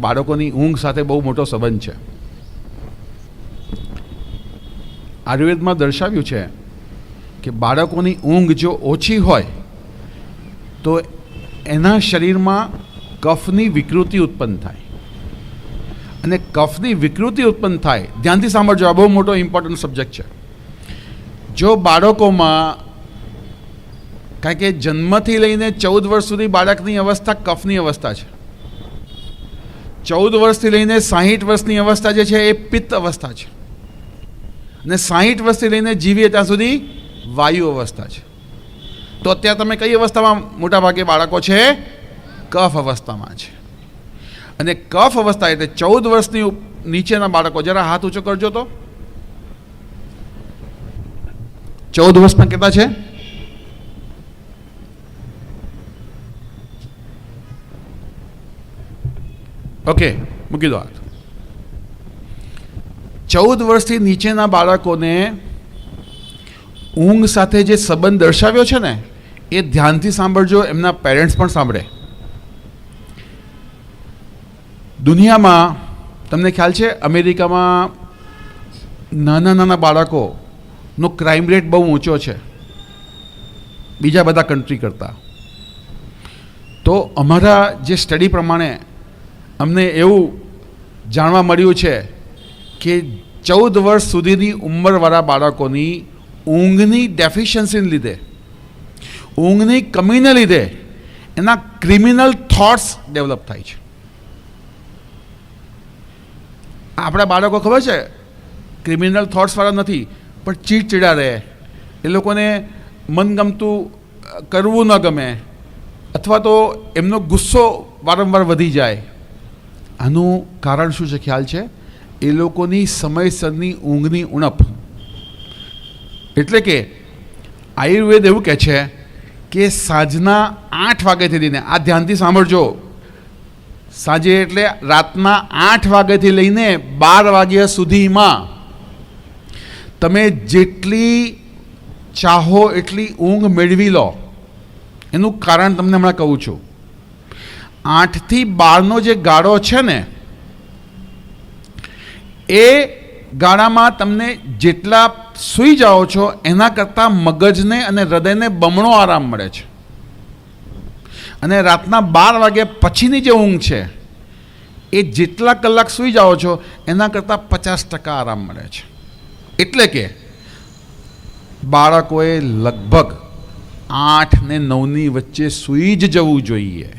બાળકોની ઊંઘ સાથે બહુ મોટો સંબંધ છે. આયુર્વેદમાં દર્શાવ્યું છે કે બાળકોની ઊંઘ જો ઓછી હોય, તો એના શરીરમાં કફની વિકૃતિ ઉત્પન્ન થાય. અને કફની વિકૃતિ ઉત્પન્ન થાય, ધ્યાનથી સાંભળજો, આ બહુ મોટો ઇમ્પોર્ટન્ટ સબ્જેક્ટ છે. જો બાળકોમાં કારણ કે જન્મથી લઈને ચૌદ વર્ષ સુધી બાળકની અવસ્થા કફની અવસ્થા છે ચૌદ વર્ષથી લઈને સાહીઠ વર્ષની અવસ્થા જે છે એ પિત્ત અવસ્થા છે. અને સાહીઠ વર્ષથી લઈને જીવીએ ત્યાં સુધી વાયુ અવસ્થા છે. તો અત્યારે તમે કઈ અવસ્થામાં મોટાભાગે બાળકો છે? કફ અવસ્થામાં છે. અને કફ અવસ્થા એટલે ચૌદ વર્ષની નીચેના બાળકો, જરા હાથ ઊંચો કરજો તો. ચૌદ વર્ષના કેટલા છે? ઓકે, મૂકી દો હાથ. ચૌદ વર્ષથી નીચેના બાળકોને ઊંઘ સાથે જે સંબંધ દર્શાવ્યો છે ને, એ ધ્યાનથી સાંભળજો, એમના પેરેન્ટ્સ પણ સાંભળે. દુનિયામાં, તમને ખ્યાલ છે, અમેરિકામાં નાના નાના બાળકોનો ક્રાઇમ રેટ બહુ ઊંચો છે, બીજા બધા કન્ટ્રી કરતાં. તો અમારા જે સ્ટડી પ્રમાણે અમને એવું જાણવા મળ્યું છે કે ચૌદ વર્ષ સુધીની ઉંમરવાળા બાળકોની ઊંઘની ડેફિશિયન્સીને લીધે, ઊંઘની કમીને લીધે એના ક્રિમિનલ થોટ્સ ડેવલપ થાય છે. આપણા બાળકો ખબર છે? ક્રિમિનલ થોટ્સવાળા નથી, પણ ચીડચીડા રહે. એ લોકોને મનગમતું કરવું ન ગમે અથવા તો એમનો ગુસ્સો વારંવાર વધી જાય. આનું કારણ શું છે ખ્યાલ છે? એ લોકોની સમયસરની ઊંઘની ઉણપ. એટલે કે આયુર્વેદ એવું કહે છે કે સાંજના આઠ વાગ્યાથી લઈને, આ ધ્યાનથી સાંભળજો. સાંજે એટલે રાતના આઠ વાગ્યાથી લઈને બાર વાગ્યા સુધીમાં તમે જેટલી ચાહો એટલી ઊંઘ મેળવી લો. એનું કારણ તમને હમણાં કહું છું. આઠથી બારનો જે ગાળો છે ને, એ ગાળામાં તમને જેટલા સૂઈ જાઓ છો, એના કરતાં મગજને અને હૃદયને બમણો આરામ મળે છે. અને રાતના બાર વાગે પછીની જે ઊંઘ છે, એ જેટલા કલાક સૂઈ જાઓ છો, એના કરતાં પચાસ ટકા આરામ મળે છે. એટલે કે, બાળકોએ લગભગ આઠ ને નવની વચ્ચે સૂઈ જ જવું જોઈએ.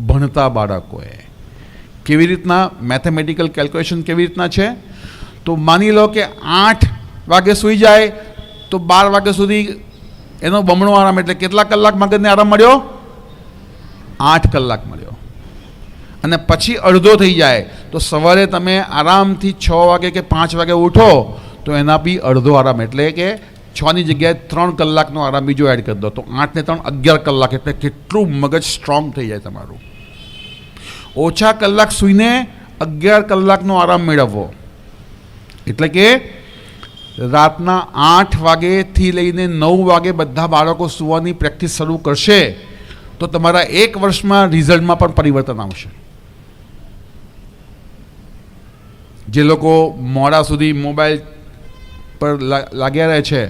ભણતા બાળકોએ. કેવી રીતના મેથેમેટિકલ કેલ્ક્યુલેશન કેવી રીતના છે? તો માની લો કે આઠ વાગે સૂઈ જાય, તો બાર વાગ્યા સુધી એનો બમણો આરામ એટલે કેટલા કલાક મગજને આરામ મળ્યો? આઠ કલાક મળ્યો. અને પછી અડધો થઈ જાય, તો સવારે તમે આરામથી છ વાગે કે પાંચ વાગે ઉઠો, તો એના બી અડધો આરામ એટલે કે છની જગ્યાએ ત્રણ કલાકનો આરામ બીજો એડ કરી દો. તો આઠને ત્રણ અગિયાર કલાક એટલે કેટલું મગજ સ્ટ્રોંગ થઈ જાય તમારું. ઓછા કલાક સૂઈને અગિયાર કલાકનો આરામ મેળવવો. એટલે કે રાતના આઠ વાગેથી લઈને નવ વાગે બધા બાળકો સૂવાની પ્રેક્ટિસ શરૂ કરશે, તો તમારા એક વર્ષમાં રિઝલ્ટમાં પણ પરિવર્તન આવશે. જે લોકો મોડા સુધી મોબાઈલ પર લાગ્યા રહે છે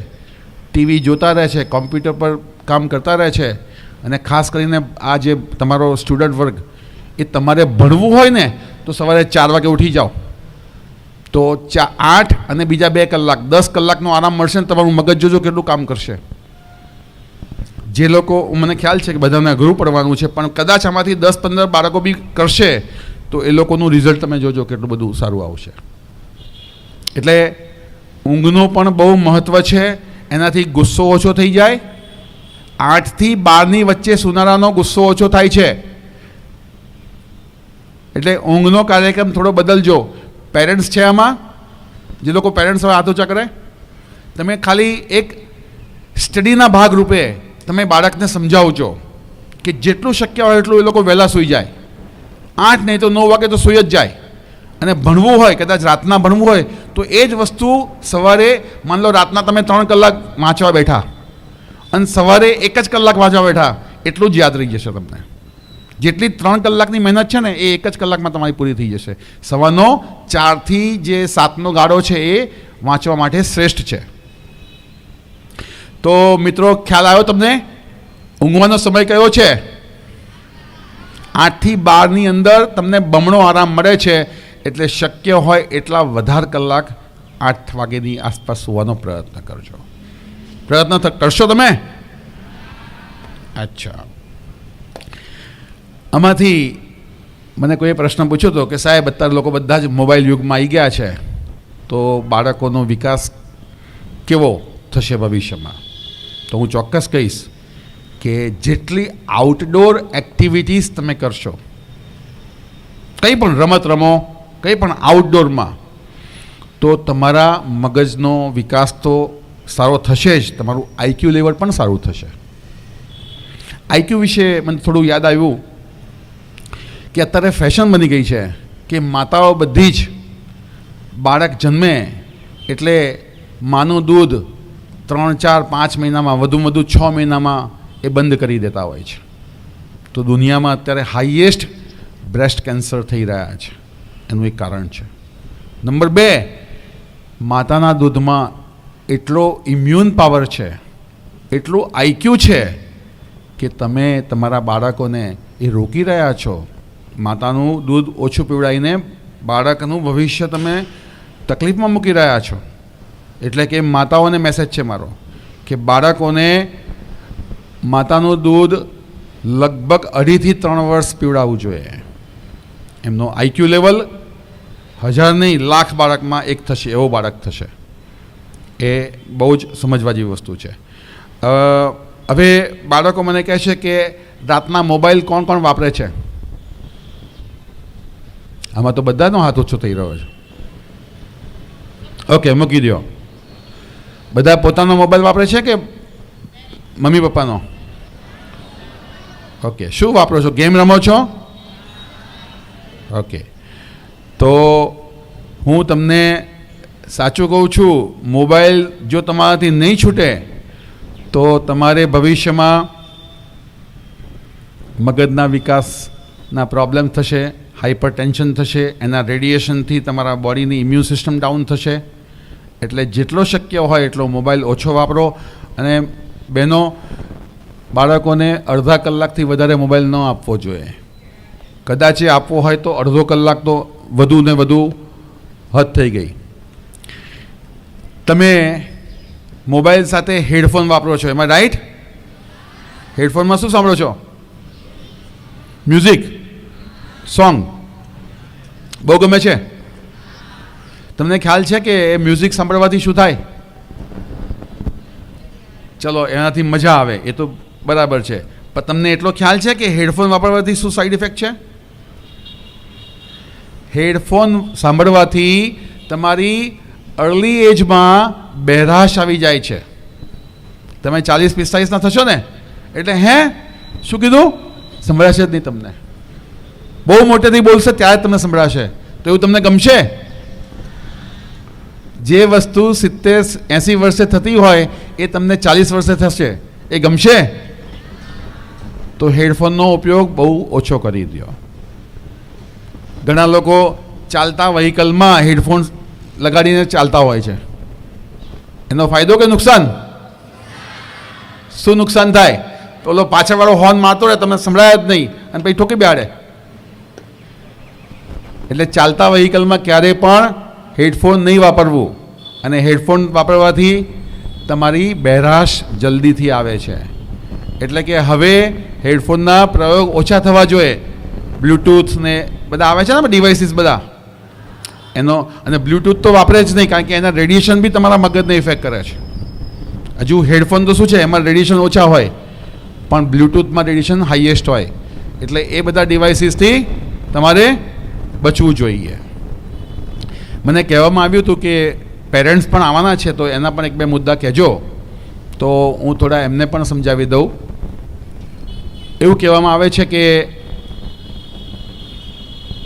ટીવી જોતા રહે છે, કોમ્પ્યુટર પર કામ કરતા રહે છે અને ખાસ કરીને આ જે તમારો સ્ટુડન્ટ વર્ગ, એ તમારે ભણવું હોય ને, તો સવારે ચાર વાગે ઉઠી જાઓ. તો ચા આઠ અને બીજા બે કલાક, દસ કલાકનો આરામ મળશે ને તમારું મગજ જોજો કેટલું કામ કરશે. જે લોકો, મને ખ્યાલ છે કે બધાને અઘરું પડવાનું છે, પણ કદાચ આમાંથી દસ પંદર બાળકો બી કરશે, તો એ લોકોનું રિઝલ્ટ તમે જોજો કેટલું બધું સારું આવશે. એટલે ઊંઘનું પણ બહુ મહત્ત્વ છે એનાથી ગુસ્સો ઓછો થઈ જાય. આઠથી બારની વચ્ચે સુનારાનો ગુસ્સો ઓછો થાય છે. એટલે ઊંઘનો કાર્યક્રમ થોડો બદલજો. પેરેન્ટ્સ છે આમાં? જે લોકો પેરેન્ટ્સ હવે હાથ ઊંચા તમે ખાલી એક સ્ટડીના ભાગરૂપે તમે બાળકને સમજાવજો કે જેટલું શક્ય હોય એટલું એ લોકો વહેલા સૂઈ જાય. આઠ નહીં તો નવ વાગે તો સૂઈ જ જાય. અને ભણવું હોય, કદાચ રાતના ભણવું હોય તો એ જ વસ્તુ સવારે માન લો રાતના તમે ત્રણ કલાક વાંચવા બેઠા અને સવારે એક જ કલાક વાંચવા બેઠા, એટલું જ યાદ રહી જશે તમને. જેટલી ત્રણ કલાકની મહેનત છે ને, એ એક જ કલાકમાં તમારી પૂરી થઈ જશે. સવારનો ચારથી જે સાતનો ગાળો છે એ વાંચવા માટે શ્રેષ્ઠ છે. તો મિત્રો, ખ્યાલ આવ્યો તમને? ઊંઘવાનો સમય કયો છે? આઠથી બારની અંદર તમને બમણો આરામ મળે છે. એટલે શક્ય હોય એટલા વધારે કલાક આઠ વાગ્યાની આસપાસ સુવાનો પ્રયત્ન કરજો. પ્રયત્ન કરશો તમે? અચ્છા. આમાંથી મને કોઈએ પ્રશ્ન પૂછ્યો હતો કે સાહેબ, અત્યારે લોકો બધા જ મોબાઈલ યુગમાં આવી ગયા છે, તો બાળકોનો વિકાસ કેવો થશે ભવિષ્યમાં? તો હું ચોક્કસ કહીશ કે જેટલી આઉટડોર એક્ટિવિટીઝ તમે કરશો, કંઈ પણ રમત રમો કંઈ પણ આઉટડોરમાં તો તમારા મગજનો વિકાસ તો સારો થશે જ, તમારું આઈક્યુ લેવલ પણ સારું થશે. આઈક્યુ વિશે મને થોડું યાદ આવ્યું કે અત્યારે ફેશન બની ગઈ છે કે માતાઓ બધી જ બાળક જન્મે એટલે માનું દૂધ ત્રણ, ચાર, પાંચ મહિનામાં વધુમાં વધુ છ મહિનામાં એ બંધ કરી દેતા હોય છે. તો દુનિયામાં અત્યારે હાઈએસ્ટ બ્રેસ્ટ કેન્સર થઈ રહ્યા છે. એનું એક કારણ છે. નંબર બે, માતાના દૂધમાં એટલો ઇમ્યુન પાવર છે, એટલું આઈક્યુ છે કે તમે તમારા બાળકોને એ રોકી રહ્યા છો. માતાનું દૂધ ઓછું પીવડાવીને બાળકનું ભવિષ્ય તમે તકલીફમાં મૂકી રહ્યા છો. એટલે કે માતાઓને મેસેજ છે મારો કે બાળકોને માતાનું દૂધ લગભગ અઢીથી ત્રણ વર્ષ પીવડાવવું જોઈએ. એમનો આઈક્યુ લેવલ હજાર નહીં લાખ બાળકમાં એક થશે, એવો બાળક થશે. એ બહુ જ સમજવા જેવી વસ્તુ છે. હવે બાળકો મને કહે છે કે રાતના મોબાઈલ કોણ કોણ વાપરે છે? આમાં તો બધાનો હાથ ઓછો થઈ રહ્યો છે. ઓકે, મૂકી દો બધા પોતાનો મોબાઈલ વાપરે છે કે મમ્મી પપ્પાનો? ઓકે, શું વાપરો છો? ગેમ રમો છો? ઓકે. તો હું તમને સાચું કહું છું, મોબાઈલ જો તમારાથી નહીં છૂટે, તો તમારે ભવિષ્યમાં મગજના વિકાસના પ્રોબ્લેમ થશે હાઇપર ટેન્શન થશે, એના રેડિયેશનથી તમારા બોડીની ઇમ્યુન સિસ્ટમ ડાઉન થશે. એટલે જેટલો શક્ય હોય એટલો મોબાઈલ ઓછો વાપરો. અને બહેનો, બાળકોને અડધા કલાકથી વધારે મોબાઈલ ન આપવો જોઈએ. કદાચ એ આપવો હોય તો અડધો કલાક તો વધુ ને વધુ હદ થઈ ગઈ. તમે મોબાઈલ સાથે હેડફોન વાપરો છો, એમાં રાઈટ હેડફોનમાં શું સાંભળો છો? મ્યુઝિક, સોંગ, બહુ ગમે છે? તમને ખ્યાલ છે કે એ મ્યુઝિક સાંભળવાથી શું થાય? ચલો, એનાથી મજા આવે, એ તો બરાબર છે. પણ તમને એટલો ખ્યાલ છે કે હેડફોન વાપરવાથી શું સાઈડ ઇફેક્ટ છે? હેડફોન સાંભળવાથી તમારી અર્લી એજમાં બહેરાશ આવી જાય છે. તમે ચાલીસ પિસ્તાલીસના થશો ને, એટલે હે, શું કીધું? સંભળાશે જ નહીં તમને. બહુ મોટેથી બોલશે, ત્યારે તમને સંભળાશે. તો એવું તમને ગમશે? જે વસ્તુ સિત્તેર, એંસી વર્ષે થતી હોય, એ તમને ચાલીસ વર્ષે થશે. એ ગમશે? તો હેડફોનનો ઉપયોગ બહુ ઓછો કરી દો. ઘણા લોકો ચાલતા વ્હીકલમાં હેડફોન લગાડીને ચાલતા હોય છે. એનો ફાયદો કે નુકસાન? શું નુકસાન થાય? તો ઓલો પાછળવાળો હોર્ન મારતો રહે, તમને સંભળાય જ નહીં. અને પછી ઠોકી બેહાડે. એટલે ચાલતા વ્હીકલમાં ક્યારેય પણ હેડફોન નહીં વાપરવું. અને હેડફોન વાપરવાથી તમારી બહેરાશ જલ્દીથી આવે છે. એટલે કે હવે હેડફોનના પ્રયોગ ઓછા થવા જોઈએ. બ્લૂટૂથ ને બધા આવે છે ને ડિવાઇસીસ બધા? એનો, અને બ્લૂટૂથ તો વાપરે જ નહીં, કારણ કે એના રેડિયેશન બી તમારા મગજને ઇફેક્ટ કરે છે. હજુ હેડફોન તો શું છે, એમાં રેડિયેશન ઓછા હોય, પણ બ્લૂટૂથમાં રેડિયેશન હાઈએસ્ટ હોય. એટલે એ બધા ડિવાઇસીસથી તમારે બચવું જોઈએ. મને કહેવામાં આવ્યું હતું કે પેરેન્ટ્સ પણ આવવાના છે, તો એના પણ એક બે મુદ્દા કહેજો. તો હું થોડા એમને પણ સમજાવી દઉં. એવું કહેવામાં આવે છે કે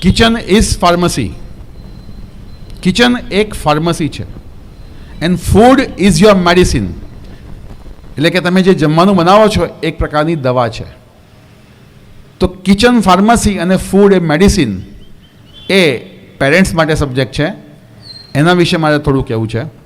કિચન ઇઝ ફાર્મસી કિચન એક ફાર્મસી છે. And food is your medicine એટલે કે તમે જે જમવાનું બનાવો છો, એક પ્રકારની દવા છે. તો કિચન ફાર્મસી અને ફૂડ એ મેડિસિન એ પેરેન્ટ્સ માટે સબ્જેક્ટ છે. એના વિશે મારે થોડું કહેવું છે.